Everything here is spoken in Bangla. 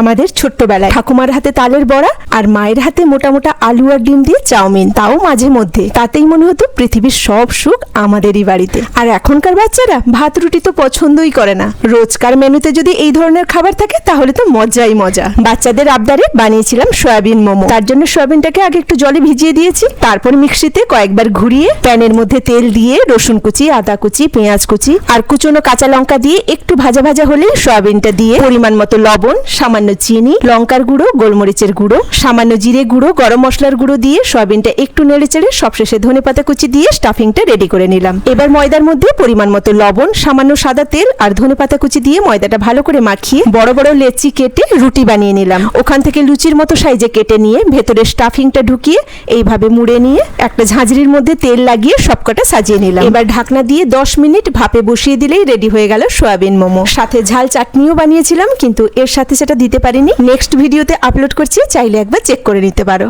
আমাদের ছোট্টবেলায়। ঠাকুমার হাতে তালের বড়া আর মায়ের হাতে মোটা মোটা আলু আর ডিম দিয়ে চাউমিন, তাও মাঝে মধ্যে। তাতেই মনে হতো পৃথিবীর সব সুখ আমাদেরই বাড়িতে। আর এখনকার বাচ্চারা ভাত রুটি তো পছন্দই করে না। রোজকার মেনুতে যদি এই ধরনের খাবার থাকে, তাহলে তো মজাই মজা। বাচ্চাদের আবদারে বানিয়েছিলাম সয়াবিন মোমো। তার জন্য সয়াবিনটাকে আগে একটু জলে ভিজিয়ে দিয়েছি। তারপর মিক্সিতে কয়েকবার ঘুরিয়ে প্যানের মধ্যে তেল দিয়ে রসুন কুচি, আদা কুচি, পেঁয়াজ কুচি আর কুচনো কাঁচা লঙ্কা দিয়ে একটু ভাজা ভাজা হলে সয়াবিনটা দিয়ে পরিমাণ মতো লবণ, সামান্য চিনি, লঙ্কার গুঁড়ো, গোলমরিচের গুঁড়ো, সামান্য জিরে গুঁড়ো, গরম মশলার গুঁড়ো দিয়ে সয়াবিনটা একটু নেড়ে চেড়ে সবশেষে ধনে পাতা কুচি দিয়ে স্টাফিংটা রেডি করে নিলাম। এবার ময়দার মধ্যে পরিমাণ মতো লবণ, সামান্য সাদা তেল আর ধনে পাতা কুচি দিয়ে ময়দাটা ভালো করে মাখিয়ে বড় বড় লেচি কেটে রুটি বানিয়ে নিলাম। ওখান থেকে লুচির মতো সাইজে কেটে নিয়ে ভেতরে স্টাফিংটা ঢুকিয়ে এইভাবে মুড়ে নিয়ে একটা ঝাঁঝরির মধ্যে তেল লাগিয়ে সবকটা সাজিয়ে নিলাম। এবার ঢাকনা দিয়ে 10 মিনিট ভাপে বসিয়ে দিলেই রেডি হয়ে গেল সয়াবিন মোমো। সাথে ঝাল চাটনিও বানিয়েছিলাম, কিন্তু এর সাথে সেটা দিতে পারিনি নেক্সট ভিডিওতে আপলোড করছি চাইলে একবার চেক করে নিতে পারো।